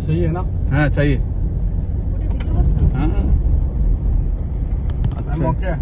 भी सही है ना? हाँ सही है। हाँ। अच्छा।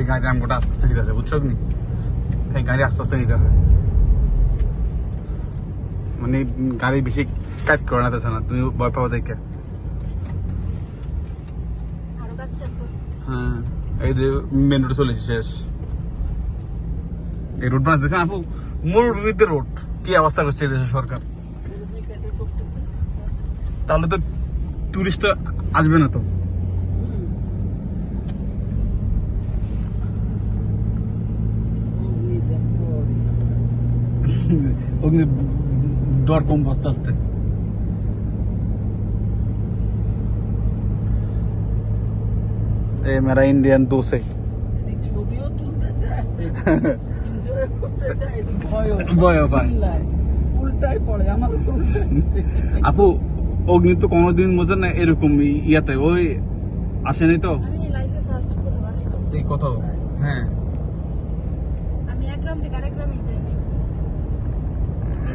এই গাড়ি আমগোটা আস্তে আস্তে নিতে আছে বুঝছ কি এই গাড়ি আস্তে আস্তে নিতে হয় মানে গাড়ি বেশি টাইট করে না না তুমি ভয় পাবো দেখে। হ্যাঁ এই যে মেন রোড চলেছে শেষ। এই রোড বানাতেছে আপু মরুভূমিতে রোড কি অবস্থা করছে এই দেশের সরকার? তাহলে তো টুরিস্ট আসবে না তো। ওখানে দর কম আস্তে আস্তে। এ মেরা ইন্ডিয়ান দোসে ছবিও তুলতে চায় এনজয় করতে চায় ভয়ও। ভয়ও পায়। উল্টাই পড়ে আমার আপু অগ্নি তো কোনোদিন মজা না এরকম ইয়াতে ওই আসেনি তো? এই কোথাও? হ্যাঁ। আমি এক গ্রাম থেকে আরেক গ্রামে যাইনি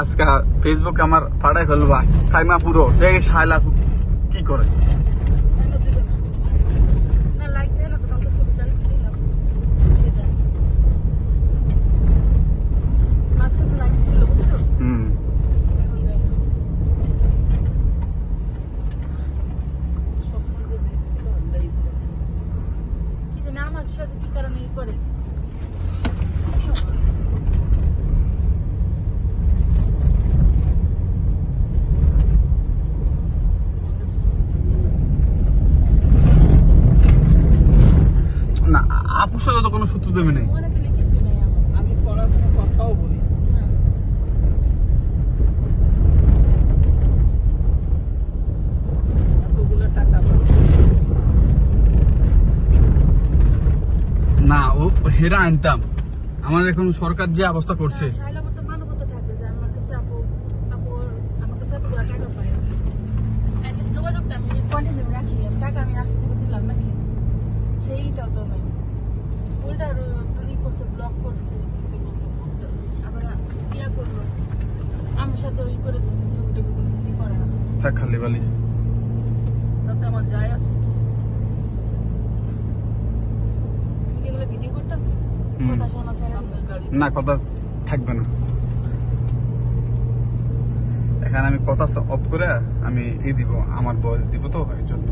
আজকে ফেসবুক আমার পাড়ায় ফেলব সাইমা পুরো সাইলা কি করে? আমার সাথে আমাদের সমাজে নিয়ে আসছে। না আপুর সাথে তো কোনো সূত্র দেবে নেই। দিলে কিছুই নেই আমি পড়ার কোনো কথাও বলি। না। হ্যাঁ না ও হেরা আনতাম। আমাদের এখন সরকার যে অবস্থা করছে। শাইলা মতো মানবতা থাকবে আমার কাছে আপু আপু আমার কাছে এতগুলো টাকা পায়। অ্যাটলিস্ট যোগাযোগটা আমি কন্টিনিউ রাখি আমি টাকা আমি দিলাম নাকি? সেইটাও তো নাই। আরও ই করছে ব্লক করছে আবার ইয়া করল আমার সাথে ওই করে দিচ্ছে ছবি টবি কোনো কিছুই করে না। থাক খালি বালি। তাতে আমার যায় আসে কি? এগুলো ভিডিও করতেছো। কথা শোনা ছাড়া। গাড়ি। না কথা থাকবে না। এখানে আমি কথা অফ করে আমি ই দিব আমার বয়স দিব তো এই জন্য।